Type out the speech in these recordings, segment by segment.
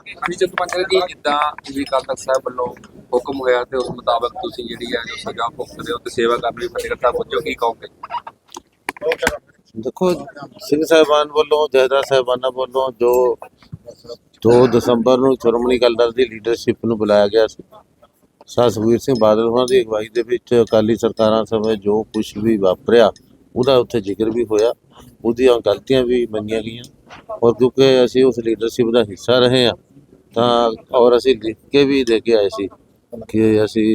ਹਾਂਜੀ ਜਸਪੰਚਰ ਜੀ ਜਿੱਦਾਂ ਜੀ ਕੱਲ ਤੱਕ ਸਾਹਿਬ ਵੱਲੋਂ ਹੁਕਮ ਹੋਇਆ ਤੇ ਉਸ ਮੁਤਾਬਕ ਤੁਸੀਂ ਜਿਹੜੀ ਹੈ ਜੋ ਸਜ਼ਾ ਭੁਗਤਦੇ ਹੋ ਤੇ ਸੇਵਾ ਕਰਨ ਲਈ ਫਤਿਹਗੜ੍ਹ ਸਾਹਿਬ ਕੀ ਕਹੋਗੇ? ਦੇਖੋ, ਸਿੰਘ ਸਾਹਿਬਾਨ ਵੱਲੋਂ ਜਹਦਾ ਸਾਹਿਬਾਨਾਂ ਵੱਲੋਂ ਜੋ 2 ਦਸੰਬਰ ਨੂੰ ਸ਼੍ਰੋਮਣੀ ਅਕਾਲੀ ਦਲ ਦੀ ਲੀਡਰਸ਼ਿਪ ਨੂੰ ਬੁਲਾਇਆ ਗਿਆ ਸੀ ਸਰ ਸੁਖਬੀਰ ਸਿੰਘ ਬਾਦਲ ਹੋਣਾ ਦੀ ਅਗਵਾਈ ਦੇ ਵਿੱਚ ਅਕਾਲੀ ਸਰਕਾਰਾਂ ਸਮੇਂ ਜੋ ਕੁਝ ਵੀ ਵਾਪਰਿਆ, ਉਹਦਾ ਉੱਥੇ ਜ਼ਿਕਰ ਵੀ ਹੋਇਆ, ਉਹਦੀਆਂ ਗਲਤੀਆਂ ਵੀ ਮੰਨੀਆਂ ਗਈਆਂ, ਔਰ ਕਿਉਂਕਿ ਅਸੀਂ ਉਸ ਲੀਡਰਸ਼ਿਪ ਦਾ ਹਿੱਸਾ ਰਹੇ ਹਾਂ ਤਾਂ ਔਰ ਅਸੀਂ ਲਿਖ ਕੇ ਵੀ ਦੇ ਕੇ ਆਏ ਸੀ ਕਿ ਅਸੀਂ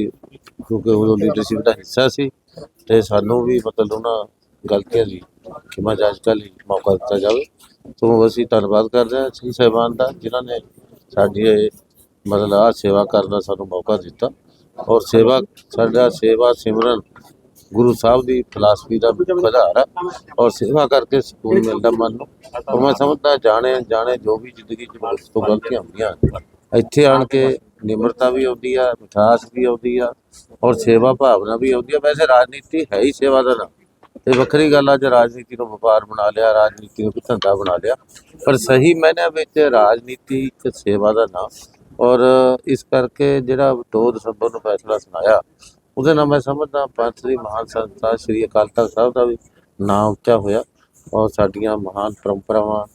ਕਿਉਂਕਿ ਉਦੋਂ ਲੀਡਰਸ਼ਿਪ ਦਾ ਹਿੱਸਾ ਸੀ ਤੇ ਸਾਨੂੰ ਵੀ ਮਤਲਬ ਉਹਨਾਂ ਗਲਤੀਆਂ ਦੀ ਖਿਮਾ ਜਾਂਚ ਕਰਨ ਲਈ ਮੌਕਾ ਦਿੱਤਾ ਜਾਵੇ। ਤੋਂ ਅਸੀਂ ਧੰਨਵਾਦ ਕਰਦੇ ਹਾਂ ਸਿੰਘ ਸਾਹਿਬਾਨ ਦਾ, ਜਿਨ੍ਹਾਂ ਨੇ ਸਾਡੀ ਇਹ ਮਤਲਬ ਆਹ ਸੇਵਾ ਕਰਨ ਦਾ ਸਾਨੂੰ ਮੌਕਾ ਦਿੱਤਾ। ਔਰ ਸੇਵਾ, ਸਾਡਾ ਸੇਵਾ ਸਿਮਰਨ ਗੁਰੂ ਸਾਹਿਬ ਦੀ ਫਲਸਫੀ ਦਾ ਆਧਾਰ ਹੈ ਔਰ ਸੇਵਾ ਕਰਕੇ ਸਕੂਨ ਮਿਲਦਾ ਮਨ ਨੂੰ। ਔਰ ਮੈਂ ਸਮਝਦਾ ਜਾਣੇ ਜਾਣੇ ਜੋ ਵੀ ਜ਼ਿੰਦਗੀ 'ਚ ਬਹੁਤ ਤੋਂ ਗਲਤੀਆਂ ਹੁੰਦੀਆਂ ਇੱਥੇ ਆਣ ਕੇ ਨਿਮਰਤਾ ਵੀ ਆਉਂਦੀ ਆ, ਮਿਠਾਸ ਵੀ ਆਉਂਦੀ ਆ ਔਰ ਸੇਵਾ ਭਾਵਨਾ ਵੀ ਆਉਂਦੀ ਆ। ਵੈਸੇ ਰਾਜਨੀਤੀ ਹੈ ਹੀ ਸੇਵਾ ਦਾ ਨਾਮ। ਇਹ ਵੱਖਰੀ ਗੱਲ ਆ ਜੇ ਰਾਜਨੀਤੀ ਨੂੰ ਵਪਾਰ ਬਣਾ ਲਿਆ, ਰਾਜਨੀਤੀ ਨੂੰ ਧੰਦਾ ਬਣਾ ਲਿਆ। ਪਰ ਸਹੀ ਮਾਇਨੇ ਵਿੱਚ ਰਾਜਨੀਤੀ ਇੱਕ ਸੇਵਾ ਦਾ ਨਾਮ। ਔਰ ਇਸ ਕਰਕੇ ਜਿਹੜਾ 2 ਦਸੰਬਰ ਨੂੰ ਫੈਸਲਾ ਸੁਣਾਇਆ ਉਹਦੇ ਨਾਲ ਮੈਂ ਸਮਝਦਾ ਪੰਥ ਦੀ ਮਹਾਨ ਸੰਸਥਾ ਸ੍ਰੀ ਅਕਾਲ ਤਖਤ ਸਾਹਿਬ ਦਾ ਵੀ ਨਾਮ ਉੱਚਾ ਹੋਇਆ। ਔਰ ਸਾਡੀਆਂ ਮਹਾਨ ਪਰੰਪਰਾਵਾਂ,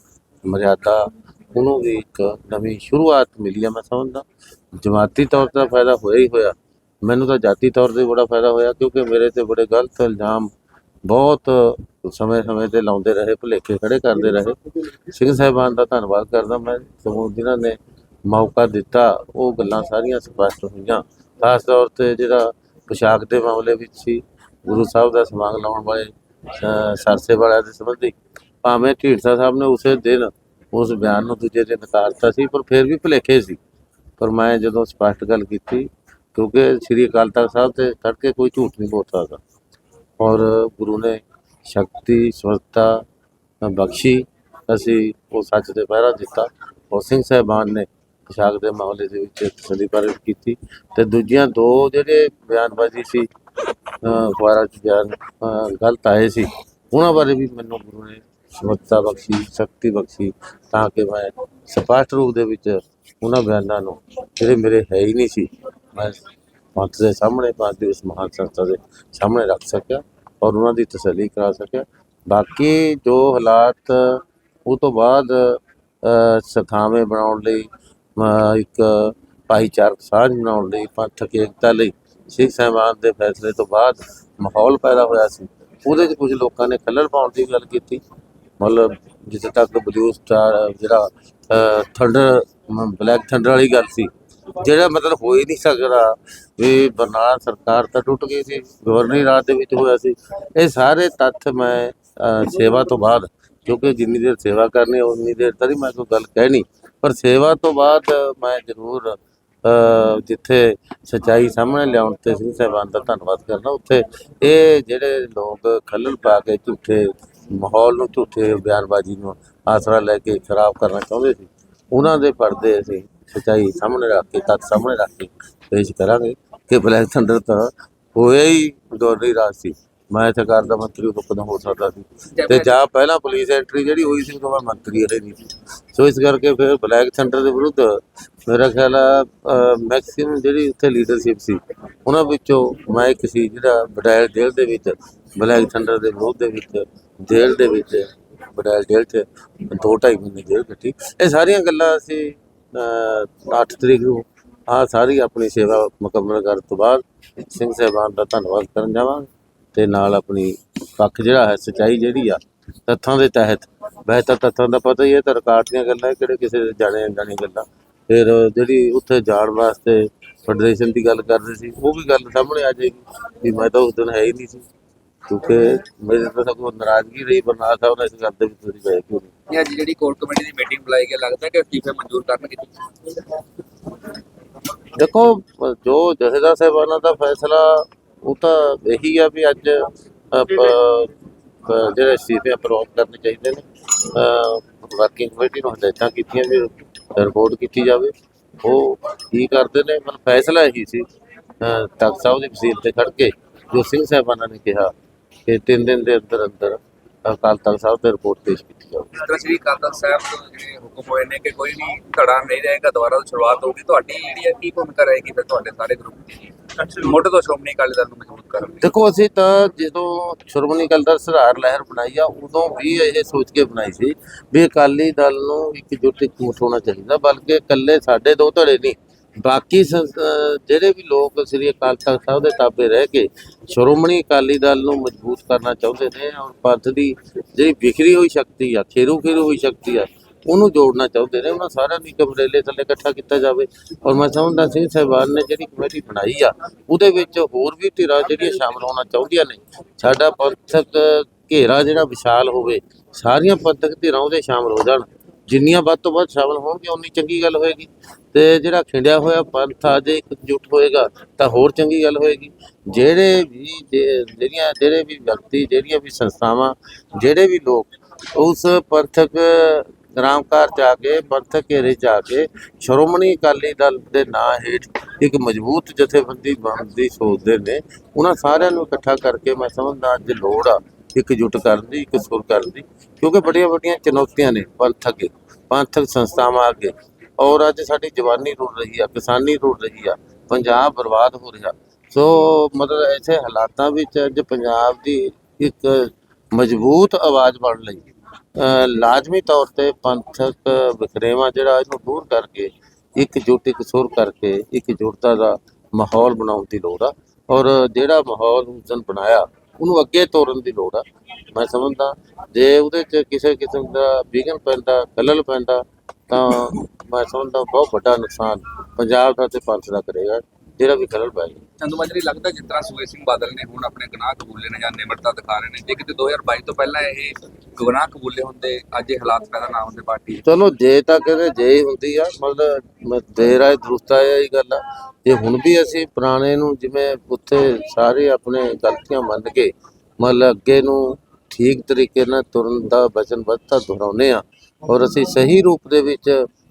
ਮਰਿਆਦਾ, ਉਹਨੂੰ ਵੀ ਇੱਕ ਨਵੀਂ ਸ਼ੁਰੂਆਤ ਮਿਲੀ ਆ ਮੈਂ ਸਮਝਦਾ। ਜਮਾਤੀ ਤੌਰ ਤੇ ਫਾਇਦਾ ਹੋਇਆ ਹੀ ਹੋਇਆ। ਮੈਨੂੰ ਤਾਂ ਜਾਤੀ ਤੌਰ ਤੇ ਬੜਾ ਫਾਇਦਾ ਹੋਇਆ, ਕਿਉਂਕਿ ਮੇਰੇ ਤੇ ਬੜੇ ਗਲਤ ਇਲਜ਼ਾਮ ਬਹੁਤ ਸਮੇਂ-ਸਮੇਂ ਤੇ ਲਾਉਂਦੇ ਰਹੇ, ਭੁਲੇਖੇ ਖੜੇ ਕਰਦੇ ਰਹੇ। ਸਿੰਘ ਸਾਹਿਬਾਨ ਦਾ ਧੰਨਵਾਦ ਕਰਦਾ ਮੈਂ ਸਮੂਹ ਜਿਨ੍ਹਾਂ ਨੇ ਮੌਕਾ ਦਿੱਤਾ, ਉਹ ਗੱਲਾਂ ਸਾਰੀਆਂ ਸਪਸ਼ਟ ਹੋਈਆਂ। ਖਾਸ ਤੌਰ ਤੇ ਜਿਹੜਾ ਪੋਸ਼ਾਕ ਦੇ ਮਾਮਲੇ ਵਿੱਚ ਸੀ, ਗੁਰੂ ਸਾਹਿਬ ਦਾ ਸਮਾਗ ਲਾਉਣ ਵਾਲੇ ਸਰਸੇ ਵਾਲਿਆਂ ਦੇ ਸੰਬੰਧੀ। ਭਾਵੇਂ ਢੀਂਡਸਾ ਸਾਹਿਬ ਨੇ ਉਸੇ ਦਿਨ ਉਸ ਬਿਆਨ ਨੂੰ ਦੂਜੇ ਦਿਨ ਨਕਾਰਤਾ ਸੀ, ਪਰ ਫਿਰ ਵੀ ਭੁਲੇਖੇ ਸੀ। ਪਰ ਮੈਂ ਜਦੋਂ ਸਪਸ਼ਟ ਗੱਲ ਕੀਤੀ, ਕਿਉਂਕਿ ਸ੍ਰੀ ਅਕਾਲ ਤਖਤ ਸਾਹਿਬ ਤੇ ਕਰਕੇ ਕੋਈ ਝੂਠ ਨਹੀਂ ਬੋਲ ਸਕਦਾ। ਔਰ ਗੁਰੂ ਨੇ ਸ਼ਕਤੀ ਸਵਰਤਾ ਬਖਸ਼ੀ, ਅਸੀਂ ਉਹ ਸੱਚ ਦੇ ਪਹਿਰਾ ਦਿੱਤਾ। ਔਰ ਸਿੰਘ ਸਾਹਿਬਾਨ ਨੇ ਪੋਸ਼ਾਕ ਦੇ ਮਾਮਲੇ ਦੇ ਵਿੱਚ ਤਸੱਲੀ ਪ੍ਰਗਟ ਕੀਤੀ ਤੇ ਦੂਜੀਆਂ ਦੋ ਜਿਹੜੇ ਬਿਆਨਬਾਜ਼ੀ ਸੀ ਅਖਬਾਰਾਂ ਚ ਬਿਆਨ ਗਲਤ ਆਏ ਸੀ, ਉਹਨਾਂ ਬਾਰੇ ਵੀ ਮੈਨੂੰ ਗੁਰੂ ਨੇ ਸਮਰੱਥਾ ਬਖਸ਼ੀ, ਸ਼ਕਤੀ ਬਖਸ਼ੀ ਤਾਂ ਕਿ ਮੈਂ ਸਪਸ਼ਟ ਰੂਪ ਦੇ ਵਿੱਚ ਉਹਨਾਂ ਬਿਆਨਾਂ ਨੂੰ, ਜਿਹੜੇ ਮੇਰੇ ਹੈ ਹੀ ਨਹੀਂ ਸੀ, ਮੈਂ ਪੰਥ ਦੇ ਸਾਹਮਣੇ, ਪੰਥ ਦੀ ਉਸ ਮਹਾਨ ਸੰਸਥਾ ਦੇ ਸਾਹਮਣੇ ਰੱਖ ਸਕਿਆ ਔਰ ਉਹਨਾਂ ਦੀ ਤਸੱਲੀ ਕਰਾ ਸਕਿਆ। ਬਾਕੀ ਜੋ ਹਾਲਾਤ, ਉਹ ਤੋਂ ਬਾਅਦ ਸਥਾਵੇਂ ਬਣਾਉਣ ਲਈ ਇੱਕ ਭਾਈਚਾਰਕ ਸਾਂਝ ਬਣਾਉਣ ਲਈ ਪੰਥਕ ਏਕਤਾ ਲਈ, ਸਿੱਖ ਸਾਹਿਬਾਨ ਦੇ ਫੈਸਲੇ ਤੋਂ ਬਾਅਦ ਮਾਹੌਲ ਪੈਦਾ ਹੋਇਆ ਸੀ। ਉਹਦੇ 'ਚ ਕੁਝ ਲੋਕਾਂ ਨੇ ਖੱਲਲ ਪਾਉਣ ਦੀ ਗੱਲ ਕੀਤੀ। ਮਤਲਬ ਜਿੱਥੇ ਤੱਕ ਬਲੂ ਸਟਾਰ ਜਿਹੜਾ ਥੰਡਰ ਬਲੈਕ ਥੰਡਰ ਵਾਲੀ ਗੱਲ ਸੀ। ਜਿਹੜਾ ਮਤਲਬ ਹੋ ਹੀ ਨਹੀਂ ਸਕਦਾ ਵੀ ਬਰਨਾਲਾ ਸਰਕਾਰ ਤਾਂ ਟੁੱਟ ਗਈ ਸੀ ਗਵਰਨਰੀ ਰਾਜ ਦੇ ਵਿੱਚ ਹੋਇਆ ਸੀ। ਇਹ ਸਾਰੇ ਤੱਥ ਮੈਂ ਸੇਵਾ ਤੋਂ ਬਾਅਦ, ਕਿਉਂਕਿ ਜਿੰਨੀ ਦੇਰ ਸੇਵਾ ਕਰਨੀ, ਉਨੀ ਦੇਰ ਤੱਕ ਮੈਂ ਕੋਈ ਗੱਲ ਕਹਿਣੀ। ਪਰ ਸੇਵਾ ਤੋਂ ਬਾਅਦ ਮੈਂ ਜ਼ਰੂਰ ਜਿੱਥੇ ਸਚਾਈ ਸਾਹਮਣੇ ਲਿਆਉਣ ਤੇ ਸਿੰਘ ਸਾਹਿਬਾਨ ਦਾ ਧੰਨਵਾਦ ਕਰਨਾ ਉੱਥੇ ਇਹ ਜਿਹੜੇ ਲੋਕ ਖੱਲਲ ਪਾ ਕੇ ਝੂਠੇ ਮਾਹੌਲ ਨੂੰ ਝੂਠੇ ਬਿਆਨਬਾਜ਼ੀ ਨੂੰ ਆਸਰਾ ਲੈ ਕੇ ਖਰਾਬ ਕਰਨਾ ਚਾਹੁੰਦੇ ਸੀ ਉਹਨਾਂ ਦੇ ਪਰਦੇ ਅਸੀਂ ਸਚਾਈ ਸਾਹਮਣੇ ਰੱਖ ਕੇ ਤੱਥ ਸਾਹਮਣੇ ਰੱਖ ਕੇ ਪੇਸ਼ ਕਰਾਂਗੇ ਕਿ ਬਲੈਕ ਥੰਡਰ ਤਾਂ ਹੋਇਆ ਹੀ ਗਵਰਨਰੀ ਰਾਜ ਸੀ। ਮੈਂ ਸਰਕਾਰ ਦਾ ਮੰਤਰੀ ਉਦੋਂ ਕਦੋਂ ਹੋ ਸਕਦਾ ਸੀ? ਤੇ ਜਾਂ। ਪਹਿਲਾਂ ਪੁਲਿਸ ਐਂਟਰੀ ਜਿਹੜੀ ਹੋਈ ਸੀ ਉਦੋਂ ਮੈਂ ਮੰਤਰੀ ਰਹੇ ਨਹੀਂ ਸੀ। ਸੋ ਇਸ ਕਰਕੇ ਫਿਰ ਬਲੈਕ ਥੰਡਰ ਦੇ ਵਿਰੁੱਧ ਮੇਰਾ ਖਿਆਲ ਆ ਮੈਕਸਿਮਮ ਜਿਹੜੀ ਉੱਥੇ ਲੀਡਰਸ਼ਿਪ ਸੀ, ਉਹਨਾਂ ਵਿੱਚੋਂ ਮੈਂ ਇੱਕ ਸੀ ਜਿਹੜਾ ਬਟਾਇਲ ਜੇਲ੍ਹ ਦੇ ਵਿੱਚ, ਬਲੈਕ ਥੰਡਰ ਦੇ ਵਿਰੋਧ ਦੇ ਵਿੱਚ, ਜੇਲ੍ਹ ਦੇ ਵਿੱਚ, ਬਟਾਇਲ ਜੇਲ੍ਹ 'ਚ ਦੋ ਢਾਈ ਮਹੀਨੇ ਜੇਲ੍ਹ ਕੱਟੀ। ਇਹ ਸਾਰੀਆਂ ਗੱਲਾਂ ਅਸੀਂ 8 ਤਰੀਕ ਨੂੰ ਆ ਸਾਰੀ ਆਪਣੀ ਸੇਵਾ ਮੁਕੰਮਲ ਕਰਨ ਤੋਂ ਬਾਅਦ ਸਿੰਘ ਸਾਹਿਬਾਨ ਦਾ ਧੰਨਵਾਦ ਕਰਨ ਜਾਵਾਂਗੇ ਤੇ ਨਾਲ ਆਪਣੀ ਪੱਖ ਜਿਹੜਾ ਹੈ, ਸਚਾਈ ਜਿਹੜੀ ਆ ਤੱਥਾਂ ਦੇ ਤਹਿਤ। ਵੈਸੇ ਤਾਂ ਤੱਥਾਂ ਦਾ ਪਤਾ ਹੀ ਹੈ ਤਾਂ ਰਿਕਾਰਡ ਦੀਆਂ ਗੱਲਾਂ ਕਿਹੜੇ ਕਿਸੇ ਦੇ ਜਾਣੇ ਅਣਜਾਣੇ ਗੱਲਾਂ। ਫਿਰ ਜਿਹੜੀ ਉੱਥੇ ਜਾਣ ਵਾਸਤੇ ਫੈਡਰੇਸ਼ਨ ਦੀ ਗੱਲ ਕਰਦੇ ਸੀ ਉਹ ਵੀ ਗੱਲ ਸਾਹਮਣੇ ਆ ਜਾਏਗੀ ਵੀ ਮੈਂ ਤਾਂ ਉਸ ਦਿਨ ਹੈ ਹੀ ਨਹੀਂ ਸੀ। ਕਿਉਂਕਿ ਮੇਰੇ ਤਾਂ ਸਗੋਂ ਨਾਰਾਜ਼ਗੀ ਰਹੀ ਬਰਨਾਲਾ ਸਾਹਿਬ ਨਾਲ ਇਸ ਗੱਲ ਦੇ ਵਿੱਚ ਮੇਰੀ ਬਹਿ ਕਿਉਂ ਨਹੀਂ ਅੱਜ ਜਿਹੜੀ ਕੋਰ ਕਮੇਟੀ ਦੀ ਮੀਟਿੰਗ ਬੁਲਾਈ ਗਈ ਲੱਗਦਾ ਕਿ ਅਸਤੀਫੇ ਮਨਜ਼ੂਰ ਕਰਨਗੇ ਦੇਖੋ ਜੋ ਜਥੇਦਾਰ ਸਾਹਿਬਾਨਾਂ ਦਾ ਫੈਸਲਾ ਉਹ ਤਾਂ ਇਹੀ ਆ ਵੀ ਅੱਜ ਜਿਹੜੇ ਅਸਤੀਫੇ ਅਪਰੋਚ ਕਰਨੇ ਚਾਹੀਦੇ ਨੇ ਵਰਕਿੰਗ ਕਮੇਟੀ ਨੂੰ ਹਦਾਇਤਾਂ ਕੀਤੀਆਂ ਵੀ ਰਿਪੋਰਟ ਕੀਤੀ ਜਾਵੇ। ਉਹ ਕੀ ਕਰਦੇ ਨੇ? ਮਤਲਬ ਫੈਸਲਾ ਇਹੀ ਸੀ ਤਖ਼ਤ ਸਾਹਿਬ ਦੀ ਵਸੀਲ ਤੇ ਖੜ ਕੇ ਜੋ ਸਿੰਘ ਸਾਹਿਬਾਨਾਂ ਨੇ ਕਿਹਾ ਕਿ ਤਿੰਨ ਦਿਨ ਦੇ ਅੰਦਰ ਅੰਦਰ ਅਕਾਲ ਤਖਤ ਸਾਹਿਬ ਤੇ ਰਿਪੋਰਟ ਪੇਸ਼ ਕੀਤੀ ਜਾਵੇ ਜਿਸ ਤਰ੍ਹਾਂ ਸ੍ਰੀ ਅਕਾਲ ਤਖਤ ਸਾਹਿਬ ਤੋਂ ਜਿਹੜੇ ਹੁਕਮ ਹੋਏ ਨੇ ਕਿ ਕੋਈ ਵੀ ਧੜਾ ਨਹੀਂ ਰਹੇਗਾ, ਦੁਬਾਰਾ ਸ਼ੁਰੂਆਤ ਹੋਊਗੀ, ਤੁਹਾਡੀ ਜਿਹੜੀ ਹੈ ਕੀ ਭੂਮਿਕਾ ਰਹੇਗੀ ਫਿਰ ਤੁਹਾਡੇ ਸਾਰੇ ਗਰੁੱਪ ਦੀ? ਮੋਢੇ ਤੋਂ ਸ਼੍ਰੋਮਣੀ ਅਕਾਲੀ ਦਲ ਨੂੰ ਮਜ਼ਬੂਤ ਕਰਨ ਦੀ ਦੇਖੋ, ਅਸੀਂ ਤਾਂ ਜਦੋਂ ਸ਼੍ਰੋਮਣੀ ਅਕਾਲੀ ਦਲ ਸੁਧਾਰ ਲਹਿਰ ਬਣਾਈ ਆ, ਉਦੋਂ ਵੀ ਇਹ ਸੋਚ ਕੇ ਬਣਾਈ ਸੀ ਵੀ ਅਕਾਲੀ ਦਲ ਨੂੰ ਇਕਜੁੱਟ ਇਕਮੁੱਠ ਹੋਣਾ ਚਾਹੀਦਾ, ਬਲਕਿ ਇਕੱਲੇ ਸਾਡੇ ਦੋ ਧੜੇ ਨਹੀਂ। ਬਾਕੀ ਜਿਹੜੇ ਵੀ ਲੋਕ ਸ੍ਰੀ ਅਕਾਲ ਤਖਤ ਸਾਹਿਬ ਦੇ ਤਾਬੇ ਰਹਿ ਕੇ ਸ਼੍ਰੋਮਣੀ ਅਕਾਲੀ ਦਲ ਨੂੰ ਮਜ਼ਬੂਤ ਕਰਨਾ ਚਾਹੁੰਦੇ ਨੇ, ਔਰ ਪੰਥ ਦੀ ਜਿਹੜੀ ਵਿਖਰੀ ਹੋਈ ਸ਼ਕਤੀ ਆ, ਖੇਰੂ ਖੇਰੂ ਹੋਈ ਸ਼ਕਤੀ ਆ ਉਹਨੂੰ ਜੋੜਨਾ ਚਾਹੁੰਦੇ ਨੇ, ਉਹਨਾਂ ਸਾਰਿਆਂ ਨੂੰ ਇੱਕ ਥੱਲੇ ਇਕੱਠਾ ਕੀਤਾ ਜਾਵੇ। ਔਰ ਮੈਂ ਸਮਝਦਾ ਸਿੰਘ ਸਾਹਿਬਾਨ ਨੇ ਜਿਹੜੀ ਕਮੇਟੀ ਬਣਾਈ ਆ, ਉਹਦੇ ਵਿੱਚ ਹੋਰ ਵੀ ਧਿਰਾਂ ਜਿਹੜੀਆਂ ਸ਼ਾਮਲ ਹੋਣਾ ਚਾਹੁੰਦੀਆਂ ਨੇ, ਸਾਡਾ ਪੰਥਕ ਘੇਰਾ ਜਿਹੜਾ ਵਿਸ਼ਾਲ ਹੋਵੇ, ਸਾਰੀਆਂ ਪੰਥਕ ਧਿਰਾਂ ਉਹਦੇ ਸ਼ਾਮਲ ਹੋ ਜਾਣ। ਜਿੰਨੀਆਂ ਵੱਧ ਤੋਂ ਵੱਧ ਸ਼ਾਮਲ ਹੋਣਗੇ ਉਨੀ ਚੰਗੀ ਗੱਲ ਹੋਏਗੀ। ਤੇ ਜਿਹੜਾ ਖਿੰਡਿਆ ਹੋਇਆ ਪੰਥ ਆ, ਜੇ ਇਕਜੁੱਟ ਹੋਏਗਾ, ਤਾਂ ਹੋਰ ਚੰਗੀ ਗੱਲ ਹੋਏਗੀ। ਜਿਹੜੇ ਵੀ ਜਿਹੜੀਆਂ, ਜਿਹੜੇ ਵੀ ਵਿਅਕਤੀ, ਜਿਹੜੀਆਂ ਵੀ ਸੰਸਥਾਵਾਂ, ਜਿਹੜੇ ਵੀ ਲੋਕ, ਉਸ ਪੰਥਕ ਰਾਮਕਾਰ ਜਾ ਕੇ ਪੰਥਕ ਘੇਰੇ ਜਾ ਕੇ, ਸ਼੍ਰੋਮਣੀ ਅਕਾਲੀ ਦਲ ਦੇ ਨਾਂ ਹੇਠ ਇੱਕ ਮਜ਼ਬੂਤ ਜਥੇਬੰਦੀ ਬਣਨ ਦੀ ਸੋਚਦੇ ਨੇ। ਉਹਨਾਂ ਸਾਰਿਆਂ ਨੂੰ ਇਕੱਠਾ ਕਰਕੇ ਮੈਂ ਸਮਝਦਾ ਅੱਜ ਲੋੜ ਆ ਇੱਕ ਇਕਜੁੱਟ ਕਰਨ ਦੀ ਇੱਕ ਸੁਰ ਕਰਨ ਦੀ, ਕਿਉਂਕਿ ਬੜੀਆਂ ਵੱਡੀਆਂ ਚੁਣੌਤੀਆਂ ਨੇ ਪੰਥ ਅੱਗੇ ਪੰਥਕ ਸੰਸਥਾਵਾਂ ਅੱਗੇ। ਔਰ ਅੱਜ ਸਾਡੀ ਜਵਾਨੀ ਰੁੜ ਰਹੀ ਆ, ਕਿਸਾਨੀ ਰੁੜ ਰਹੀ ਆ, ਪੰਜਾਬ ਬਰਬਾਦ ਹੋ ਰਿਹਾ। ਸੋ ਮਤਲਬ ਐਸੇ ਹਾਲਾਤਾਂ ਵਿੱਚ ਅੱਜ ਪੰਜਾਬ ਦੀ ਇੱਕ ਮਜ਼ਬੂਤ ਆਵਾਜ਼ ਬਣ ਲਈ ਲਾਜ਼ਮੀ ਤੌਰ ਤੇ ਪੰਥਕ ਵਿਖਰੇਵਾਂ ਜਿਹੜਾ ਇਹਨੂੰ ਦੂਰ ਕਰਕੇ, ਇੱਕ ਜੁੱਟ, ਇੱਕ ਸੁਰ ਕਰਕੇ, ਇੱਕ ਇਕਜੁੱਟਤਾ ਦਾ ਮਾਹੌਲ ਬਣਾਉਣ ਦੀ ਲੋੜ ਆ। ਔਰ ਜਿਹੜਾ ਮਾਹੌਲ ਉਸ ਦਿਨ ਬਣਾਇਆ, ਉਹਨੂੰ ਅੱਗੇ ਤੋਰਨ ਦੀ ਲੋੜ ਆ। ਮੈਂ ਸਮਝਦਾ, ਜੇ ਉਹਦੇ 'ਚ ਕਿਸੇ ਕਿਸਮ ਦਾ ਵਿਘਨ ਪੈਂਦਾ ਖਲਲ ਪੈਂਦਾ, ਤਾਂ ਮੈਂ ਸਮਝਦਾ ਬਹੁਤ ਵੱਡਾ ਨੁਕਸਾਨ ਪੰਜਾਬ ਦਾ ਤੇ ਪੰਥ ਦਾ ਕਰੇਗਾ। ਜਿਹੜਾ ਵੀ ਖਲਲ ਪਏਗਾ ਚੰਦੂ ਮਾਜਰੀ ਲੱਗਦਾ ਜਿਸ ਤਰ੍ਹਾਂ ਸੁਖਬੀਰ ਸਿੰਘ ਬਾਦਲ ਨੇ ਹੁਣ ਆਪਣੇ ਗੁਨਾਹ ਕਬੂਲੇ ਨੇ ਜਾਂ ਨਿਮਰਤਾ ਦਿਖਾ ਰਹੇ ਨੇ ਜੇ ਕਿਤੇ 2022 ਤੋਂ ਪਹਿਲਾਂ ਇਹ ਗੁਨਾਹ ਕਬੂਲੇ ਹੁੰਦੇ ਅੱਜ ਇਹ ਹਾਲਾਤ ਪੈਦਾ ਨਾ ਹੁੰਦੇ ਪਾਰਟੀ। ਚਲੋ ਜੇ ਤਾਂ ਕਹਿੰਦੇ ਜੇ ਹੀ ਹੁੰਦੀ ਆ ਮਤਲਬ ਦੇਰ ਆਏ ਦਰੁਸਤ ਆਇਆ ਇਹ ਗੱਲ ਆ ਤੇ ਹੁਣ ਵੀ ਅਸੀਂ ਪੁਰਾਣੇ ਨੂੰ ਜਿਵੇਂ ਉੱਥੇ ਸਾਰੇ ਆਪਣੇ ਗਲਤੀਆਂ ਮੰਨ ਕੇ ਮਤਲਬ ਅੱਗੇ ਨੂੰ ਠੀਕ ਤਰੀਕੇ ਨਾਲ ਤੁਰਨ ਦਾ ਵਚਨਬੱਧਤਾ ਦੁਹਰਾਉਂਦੇ ਆ ਔਰ ਅਸੀਂ ਸਹੀ ਰੂਪ ਦੇ ਵਿੱਚ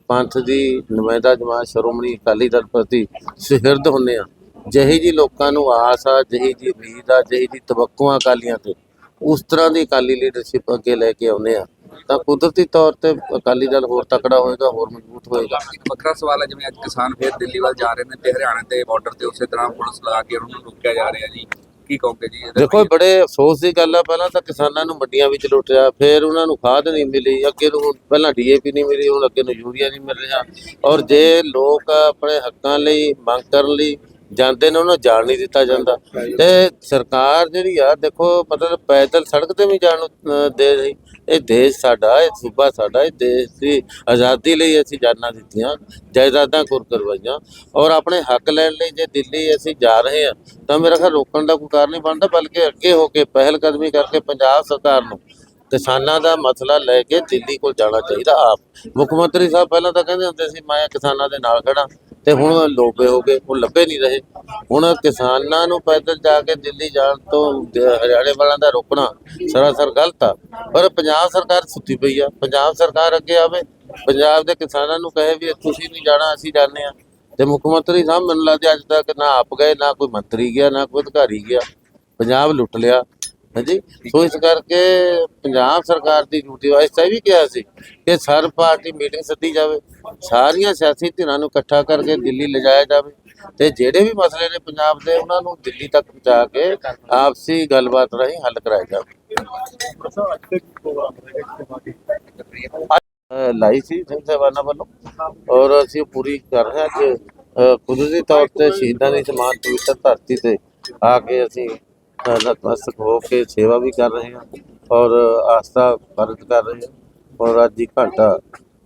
ਪੰਥ ਦੀ ਨੁਮਾਇੰਦਾ ਜਮਾਤ ਸ਼੍ਰੋਮਣੀ ਅਕਾਲੀ ਦਲ ਪ੍ਰਤੀ ਸੁਹਿਰਦ ਹੁੰਦੇ ਆ। ਜਿਹੀ ਜੀ ਲੋਕਾਂ ਨੂੰ ਆਸ ਆ, ਜਿਹੀ ਜੀ ਉਮੀਦ ਆ, ਜਿਹੀ ਜੀ ਤਵੱਕੂਆਂ ਅਕਾਲੀਆਂ ਤੇ, ਉਸ ਤਰ੍ਹਾਂ ਦੀ ਅਕਾਲੀ ਲੀਡਰਸ਼ਿਪ ਅੱਗੇ ਲੈ ਕੇ ਆਉਂਦੇ ਆ। ਤਾਂ ਕੁਦਰਤੀ ਤੌਰ ਤੇ ਅਕਾਲੀ ਦਲ ਹੋਰ ਤਕੜਾ ਹੋਏਗਾ, ਹੋਰ ਮਜ਼ਬੂਤ ਹੋਏਗਾ। ਵੱਖਰਾ ਸਵਾਲ ਹੈ, ਜਿਵੇਂ ਅੱਜ ਕਿਸਾਨ ਫੇਰ ਦਿੱਲੀ ਵੱਲ ਜਾ ਰਹੇ ਨੇ ਤੇ ਹਰਿਆਣਾ ਦੇ ਬਾਰਡਰ ਤੇ ਉਸੇ ਤਰ੍ਹਾਂ ਪੁਲਿਸ ਲਗਾ ਕੇ ਉਹਨਾਂ ਨੂੰ ਰੋਕਿਆ ਜਾ ਰਿਹਾ ਜੀ। ਕੀ ਕਹੋਗੇ ਜੀ? ਇਹਦੇ ਦੇਖੋ ਇਹ ਬੜੇ ਅਫਸੋਸ ਦੀ ਗੱਲ ਆ। ਪਹਿਲਾਂ ਤਾਂ ਕਿਸਾਨਾਂ ਨੂੰ ਮੰਡੀਆਂ ਵਿੱਚ ਲੁੱਟਿਆ ਫਿਰ ਉਹਨਾਂ ਨੂੰ ਖਾਦ ਨਹੀਂ ਮਿਲੀ। ਅੱਗੇ ਨੂੰ ਪਹਿਲਾਂ ਡੀਏਪੀ ਨਹੀਂ ਮਿਲੀ ਹੁਣ ਅੱਗੇ ਨੂੰ ਯੂਰੀਆ ਨਹੀਂ ਮਿਲ ਰਿਹਾ। ਔਰ ਜੇ ਲੋਕ ਆਪਣੇ ਹੱਕਾਂ ਲਈ ਮੰਗ ਕਰਨ ਲਈ ਜਾਂਦੇ ਨੇ ਉਹਨਾਂ ਨੂੰ ਜਾਣ ਨਹੀਂ ਦਿੱਤਾ ਜਾਂਦਾ। ਤੇ ਸਰਕਾਰ ਜਿਹੜੀ ਆ ਦੇਖੋ ਮਤਲਬ ਪੈਦਲ ਸੜਕ ਤੇ ਵੀ ਜਾਣ ਨੂੰ ਅਹ, ਦੇ ਰਹੀ। ਇਹ ਦੇਸ਼ ਸਾਡਾ, ਇਹ ਸੂਬਾ ਸਾਡਾ, ਇਹ ਦੇਸ਼ ਦੀ ਆਜ਼ਾਦੀ ਲਈ ਅਸੀਂ ਜਾਨਾਂ ਦਿੱਤੀਆਂ, ਜਾਇਦਾਦਾਂ ਕੁਰ ਕਰਵਾਈਆਂ ਔਰ ਆਪਣੇ ਹੱਕ ਲੈਣ ਲਈ ਜੇ ਦਿੱਲੀ ਅਸੀਂ ਜਾ ਰਹੇ ਹਾਂ, ਤਾਂ ਮੇਰਾ ਖਿਆਲ ਰੋਕਣ ਦਾ ਕੋਈ ਕਾਰਨ ਨਹੀਂ ਬਣਦਾ, ਬਲਕਿ ਅੱਗੇ ਹੋ ਕੇ ਪਹਿਲ ਕਦਮੀ ਕਰਕੇ ਪੰਜਾਬ ਸਰਕਾਰ ਨੂੰ ਕਿਸਾਨਾਂ ਦਾ ਮਸਲਾ ਲੈ ਕੇ ਦਿੱਲੀ ਕੋਲ ਜਾਣਾ ਚਾਹੀਦਾ ਆਪ। ਮੁੱਖ ਮੰਤਰੀ ਸਾਹਿਬ ਪਹਿਲਾਂ ਤਾਂ ਕਹਿੰਦੇ ਹੁੰਦੇ ਸੀ, ਮੈਂ ਕਿਸਾਨਾਂ ਦੇ ਨਾਲ ਖੜਾ ਤੇ ਹੁਣ ਲੋਬੇ ਹੋ ਗਏ, ਉਹ ਲੱਭੇ ਨਹੀਂ ਰਹੇ। ਹੁਣ ਕਿਸਾਨਾਂ ਨੂੰ ਪੈਦਲ ਜਾ ਕੇ ਦਿੱਲੀ ਜਾਣ ਤੋਂ ਹਰਿਆਣੇ ਵਾਲਿਆਂ ਦਾ ਰੋਕਣਾ ਸਰਾਸਰ ਗਲਤ ਆ। ਪਰ ਪੰਜਾਬ ਸਰਕਾਰ ਸੁੱਤੀ ਪਈ ਆ। ਪੰਜਾਬ ਸਰਕਾਰ ਅੱਗੇ ਆਵੇ। ਪੰਜਾਬ ਦੇ ਕਿਸਾਨਾਂ ਨੂੰ ਕਹੇ ਵੀ ਤੁਸੀਂ ਨਹੀਂ ਜਾਣਾ, ਅਸੀਂ ਜਾਂਦੇ ਆ ਤੇ ਮੁੱਖ ਮੰਤਰੀ ਸਾਹਿਬ, ਮੈਨੂੰ ਲੱਗਦਾ ਅੱਜ ਤੱਕ ਨਾ ਆਪ ਗਏ, ਨਾ ਕੋਈ ਮੰਤਰੀ ਗਿਆ, ਨਾ ਕੋਈ ਅਧਿਕਾਰੀ ਗਿਆ। ਪੰਜਾਬ ਲੁੱਟ ਲਿਆ। ਹਾਂਜੀ? ਸੋ ਇਸ ਕਰਕੇ ਪੰਜਾਬ ਸਰਕਾਰ ਦੀ ਡਿਊਟੀ ਵਾਸਤੇ ਵੀ ਕਿਹਾ ਸੀ ਕਿ ਸਰਬ ਪਾਰਟੀ ਮੀਟਿੰਗ ਸੱਦੀ ਜਾਵੇ, ਸਾਰੀਆਂ ਸਿਆਸੀ ਧਿਰਾਂ ਨੂੰ ਇਕੱਠਾ ਕਰਕੇ ਦਿੱਲੀ ਲਿਜਾਇਆ ਜਾਵੇ ਤੇ ਜਿਹੜੇ ਵੀ ਮਸਲੇ ਨੇ ਪੰਜਾਬ ਦੇ, ਉਹਨਾਂ ਨੂੰ ਦਿੱਲੀ ਤੱਕ ਪਹੁੰਚਾ ਕੇ ਆਪਸੀ ਗੱਲਬਾਤ ਰਾਹੀਂ ਹੱਲ ਕਰਾਇਆ ਜਾਵੇ। ਲਾਈ ਸੀ ਸਿੰਘ ਸਾਹਿਬਾਨਾਂ ਵੱਲੋਂ ਔਰ ਅਸੀਂ ਪੂਰੀ ਕਰ ਰਹੇ ਹਾਂ ਕਿ ਕੁਦਰਤੀ ਤੌਰ ਤੇ ਸ਼ਹੀਦਾਂ ਦੀ ਸਮਾਨ ਪਵਿੱਤਰ ਧਰਤੀ ਤੇ ਆ ਕੇ ਅਸੀਂ ਨਤਮਸਤਕ ਹੋ ਕੇ ਸੇਵਾ ਵੀ ਕਰ ਰਹੇ ਹਾਂ ਔਰ ਆਸਥਾ ਵਰਤ ਕਰ ਰਹੇ ਹਾਂ। ਔਰ ਅੱਜ ਹੀ ਘੰਟਾ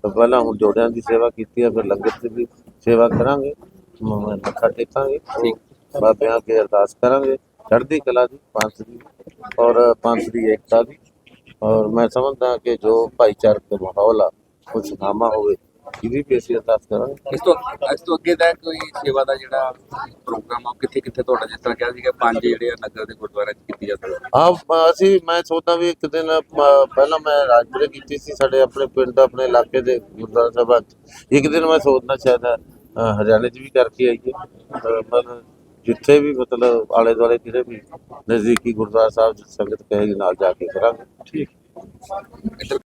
ਪਹਿਲਾਂ ਹੁਣ ਜੋੜਿਆਂ ਦੀ ਸੇਵਾ ਕੀਤੀ ਹੈ ਫਿਰ ਲੰਗਰ ਦੀ ਵੀ ਸੇਵਾ ਕਰਾਂਗੇ। ਮੱਥਾ ਟੇਕਾਂਗੇ। ਠੀਕ। ਬਾਬਿਆਂ ਕੇ ਅਰਦਾਸ ਕਰਾਂਗੇ। ਚੜ੍ਹਦੀ ਕਲਾ ਦੀ ਪੰਥ ਦੀ। ਔਰ ਪੰਥ ਦੀ ਏਕਤਾ ਦੀ। ਔਰ ਮੈਂ ਸਮਝਦਾ ਕਿ ਜੋ ਭਾਈਚਾਰਕ ਮਾਹੌਲ ਆ ਉਹ ਸੁਖਾਵਾਂ ਹੋਵੇ ਇਹਦੀ ਵੀ ਅਸੀਂ ਅਰਦਾਸ ਕਰਾਂਗੇ। ਇਸ ਤੋਂ ਇਸ ਤੋਂ ਅੱਗੇ ਦਾ ਕੋਈ ਸੇਵਾ ਦਾ ਜਿਹੜਾ ਪ੍ਰੋਗਰਾਮ ਆ ਕਿੱਥੇ ਕਿੱਥੇ ਤੁਹਾਡਾ ਜਿਸ ਤਰ੍ਹਾਂ ਕਿਹਾ ਸੀਗਾ ਪੰਜ ਜਿਹੜੇ ਆ ਨਗਰ ਦੇ ਗੁਰਦੁਆਰੇ ਚ ਕੀਤੀ ਜਾ ਸਕਦਾ ਆ ਅਸੀਂ ਮੈਂ ਸੋਚਦਾ ਵੀ ਇੱਕ ਦਿਨ ਪਹਿਲਾਂ ਮੈਂ ਰਾਜਪੁਰੇ ਕੀਤੀ ਸੀ ਸਾਡੇ ਆਪਣੇ ਪਿੰਡ ਆਪਣੇ ਇਲਾਕੇ ਦੇ ਗੁਰਦੁਆਰਾ ਸਾਹਿਬਾਂ 'ਚ। ਇੱਕ ਦਿਨ ਮੈਂ ਸੋਚਦਾ ਸ਼ਾਇਦ ਹਰਿਆਣੇ 'ਚ ਵੀ ਕਰਕੇ ਆਈਏ। ਮਤਲਬ ਜਿੱਥੇ ਵੀ ਮਤਲਬ ਆਲੇ ਦੁਆਲੇ ਜਿਹੜੇ ਵੀ ਨਜ਼ਦੀਕੀ ਗੁਰਦੁਆਰਾ ਸਾਹਿਬ ਸੰਗਤ ਕਹੇਗੀ ਨਾਲ ਜਾ ਕੇ ਕਰਾਂਗੇ। ਇੱਧਰ